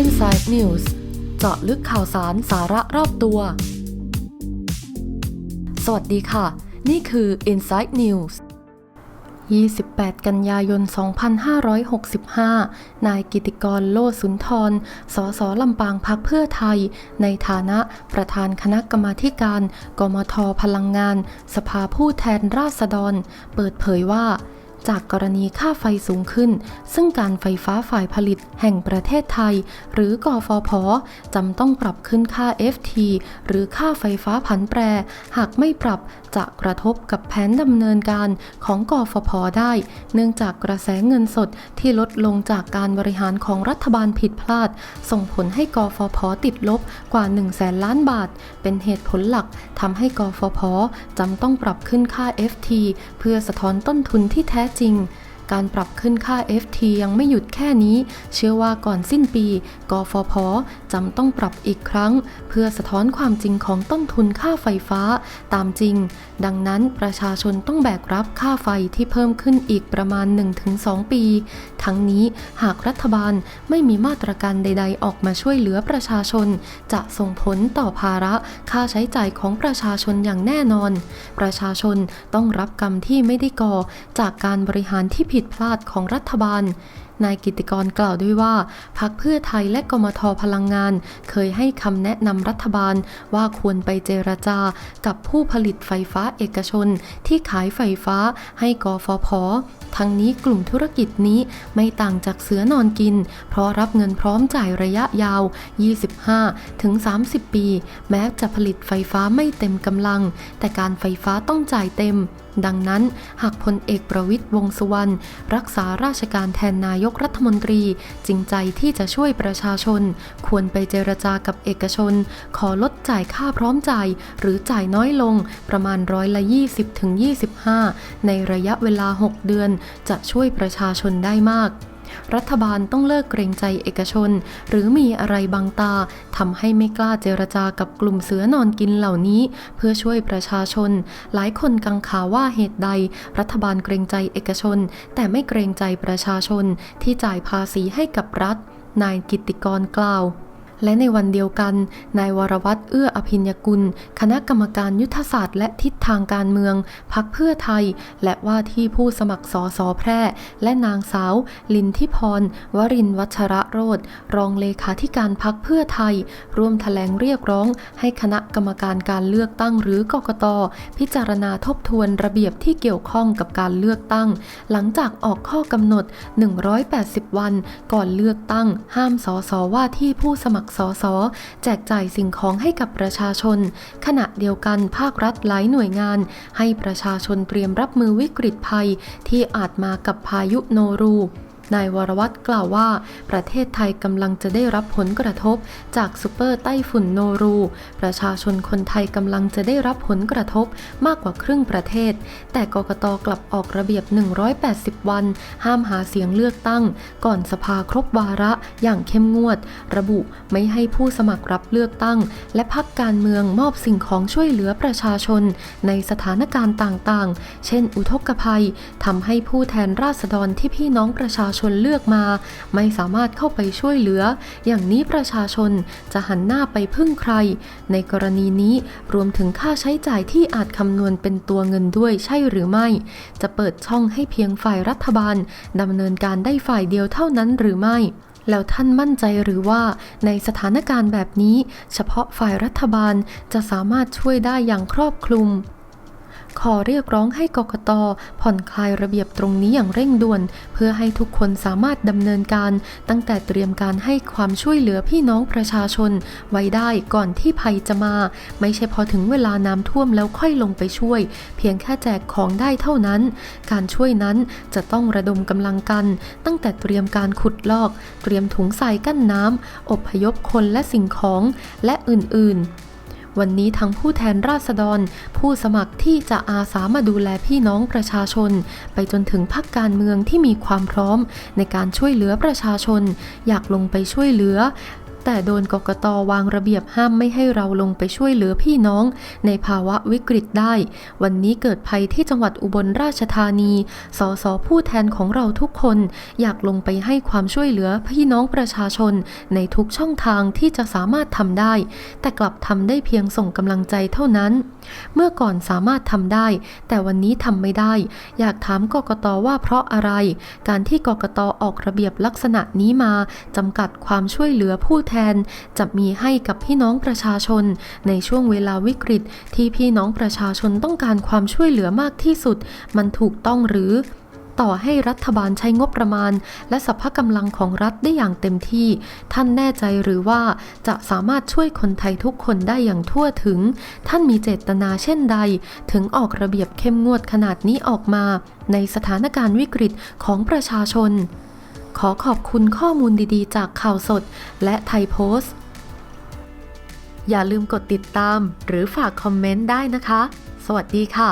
Inside News เจาะลึกข่าวสารสาระรอบตัว สวัสดีค่ะ นี่คือ Inside News 28 กันยายน 2565 นายกิติกร โลสุนทร สสลำปางพักเพื่อไทย ในฐานะประธานคณะกรรมาการ กมทพลังงาน สภาผู้แทนราษฎร เปิดเผยว่า จากกรณีค่าไฟสูงขึ้น ซึ่งการไฟฟ้าฝ่ายผลิตแห่งประเทศไทย หรือกฟผจำต้องปรับขึ้นค่า FT หรือค่าไฟฟ้าผันแปร หากไม่ปรับจะกระทบกับแผนดำเนินการของกฟผได้ เนื่องจากกระแสเงินสดที่ลดลงจากการบริหารของรัฐบาลผิดพลาด ส่งผลให้กฟผติดลบกว่า 1 0 0 0 0แสนล้านบาท เป็นเหตุผลหลักทำให้กฟผจำต้องปรับขึ้นค่า FT เพื่อสะท้อนต้นทุนที่แท้จริง การปรับขึ้นค่า FT ยังไม่หยุดแค่นี้ เชื่อว่าก่อนสิ้นปี กฟผ จำต้องปรับอีกครั้ง เพื่อสะท้อนความจริงของต้นทุนค่าไฟฟ้า ตามจริง ดังนั้นประชาชนต้องแบกรับค่าไฟที่เพิ่มขึ้นอีกประมาณ 1-2 ปี ทั้งนี้หากรัฐบาลไม่มีมาตรการใด ๆ ออกมาช่วยเหลือประชาชน จะส่งผลต่อภาระค่าใช้จ่ายของประชาชนอย่างแน่นอน ประชาชนต้องรับกรรมที่ไม่ได้ก่อจากการบริหารที่ผิดพลาดของรัฐบาล นายกิติกรกล่าวด้วยว่าพักเพื่อไทยและกมทพลังงาน เคยให้คำแนะนำรัฐบาลว่าควรไปเจรจากับผู้ผลิตไฟฟ้าเอกชน ที่ขายไฟฟ้าให้กฟผทั้งนี้กลุ่มธุรกิจนี้ไม่ต่างจากเสือนอนกิน เพราะรับเงินพร้อมจ่ายระยะยาว 25 ถึง 30 ปี แม้จะผลิตไฟฟ้าไม่เต็มกำลัง แต่การไฟฟ้าต้องจ่ายเต็ม ดังนั้น หากพลเอกประวิตยวงษ์สุวรรณรักษาราชการแทนนายกรัฐมนตรีจริงใจที่จะช่วยประชาชน ควรไปเจรจากับเอกชน ขอลดจ่ายค่าพร้อมจ่าย หรือจ่ายน้อยลงประมาณร้อยละ 20ถึง25 ในระยะเวลา 6 เดือน จะช่วยประชาชนได้มาก รัฐบาลต้องเลิกเกรงใจเอกชน หรือมีอะไรบังตาทำให้ไม่กล้าเจรจากับกลุ่มเสือนอนกินเหล่านี้ เพื่อช่วยประชาชน หลายคนกังขาว่าเหตุใด รัฐบาลเกรงใจเอกชน แต่ไม่เกรงใจประชาชนที่จ่ายภาษีให้กับรัฐ นายกิตติกรกล่าว และในวันเดียวกัน นายวรวัตรเอื้ออภิญญกุล คณะกรรมการยุทธศาสตร์และทิศทางการเมืองพักเพื่อไทย และว่าที่ผู้สมัครสอสอแพร่ และนางสาว ลินทิพร วรินวัชระโรธรองเลขาธิการพักเพื่อไทย ร่วมแถลงเรียกร้อง ให้คณะกรรมการการเลือกตั้งหรือกกตพิจารณาทบทวนระเบียบที่เกี่ยวข้องกับการเลือกตั้ง หลังจากออกข้อกำหนด 180 วัน ก่อนเลือกตั้ง ห้ามสอสอว่าที่ผู้สมัครสอสอแจกจ่ายสิ่งของให้กับประชาชน ขณะเดียวกันภาครัฐหลายหน่วยงาน ให้ประชาชนเตรียมรับมือวิกฤตภัยที่อาจมากับพายุโนรู นายวรวัตรกล่าวว่า ประเทศไทยกำลังจะได้รับผลกระทบ จากซูเปอร์ไต้ฝุ่นโนรู ประชาชนคนไทยกำลังจะได้รับผลกระทบมากกว่าครึ่งประเทศ แต่กกตกลับออกระเบียบ 180 วัน ห้ามหาเสียงเลือกตั้ง ก่อนสภาครบวาระอย่างเข้มงวด ระบุไม่ให้ผู้สมัครรับเลือกตั้ง และพักการเมืองมอบสิ่งของช่วยเหลือประชาชน ในสถานการณ์ต่างๆ เช่น อุทกภัยทำให้ผู้แทนราษฎรที่พี่น้องประชาชนเลือกมา ไม่สามารถเข้าไปช่วยเหลือ อย่างนี้ประชาชนจะหันหน้าไปพึ่งใคร ในกรณีนี้รวมถึงค่าใช้จ่ายที่อาจคำนวณเป็นตัวเงินด้วยใช่หรือไม่ จะเปิดช่องให้เพียงฝ่ายรัฐบาลดำเนินการได้ฝ่ายเดียวเท่านั้นหรือไม่แล้วท่านมั่นใจหรือว่าในสถานการณ์แบบนี้ เฉพาะฝ่ายรัฐบาลจะสามารถช่วยได้อย่างครอบคลุม ขอเรียกร้องให้กกตผ่อนคลายระเบียบตรงนี้อย่างเร่งด่วน เพื่อให้ทุกคนสามารถดำเนินการ ตั้งแต่เตรียมการให้ความช่วยเหลือพี่น้องประชาชน ไว้ได้ก่อนที่ภัยจะมา ไม่ใช่พอถึงเวลาน้ำท่วมแล้วค่อยลงไปช่วย เพียงแค่แจกของได้เท่านั้น การช่วยนั้นจะต้องระดมกำลังกัน ตั้งแต่เตรียมการขุดลอก เตรียมถุงทรายกั้นน้ำอบพยพคนและสิ่งของ และอื่นๆ วันนี้ทั้งผู้แทนราษฎร ผู้สมัครที่จะอาสามาดูแลพี่น้องประชาชน ไปจนถึงพักการเมืองที่มีความพร้อม ในการช่วยเหลือประชาชน อยากลงไปช่วยเหลือ แต่โดนกกตวางระเบียบห้ามไม่ให้เราลงไปช่วยเหลือพี่น้อง ในภาวะวิกฤตได้ วันนี้เกิดภัยที่จังหวัดอุบลราชธานี สสผู้แทนของเราทุกคน อยากลงไปให้ความช่วยเหลือพี่น้องประชาชน ในทุกช่องทางที่จะสามารถทำได้ แต่กลับทำได้เพียงส่งกำลังใจเท่านั้น เมื่อก่อนสามารถทำได้ แต่วันนี้ทำไม่ได้ อยากถามกกตว่าเพราะอะไร การที่กกตออกระเบียบลักษณะนี้มาจำกัดความช่วยเหลือผู้แทนจะมีให้กับพี่น้องประชาชน ในช่วงเวลาวิกฤต ที่พี่น้องประชาชนต้องการความช่วยเหลือมากที่สุด มันถูกต้องหรือต่อให้รัฐบาลใช้งบประมาณ และสรรพกำลังของรัฐได้อย่างเต็มที่ ท่านแน่ใจหรือว่าจะสามารถช่วยคนไทยทุกคนได้อย่างทั่วถึง ท่านมีเจตนาเช่นใด ถึงออกระเบียบเข้มงวดขนาดนี้ออกมา ในสถานการณ์วิกฤตของประชาชน ขอขอบคุณข้อมูลดีๆ จากข่าวสดและไทยโพสต์ อย่าลืมกดติดตามหรือฝากคอมเมนต์ได้นะคะ สวัสดีค่ะ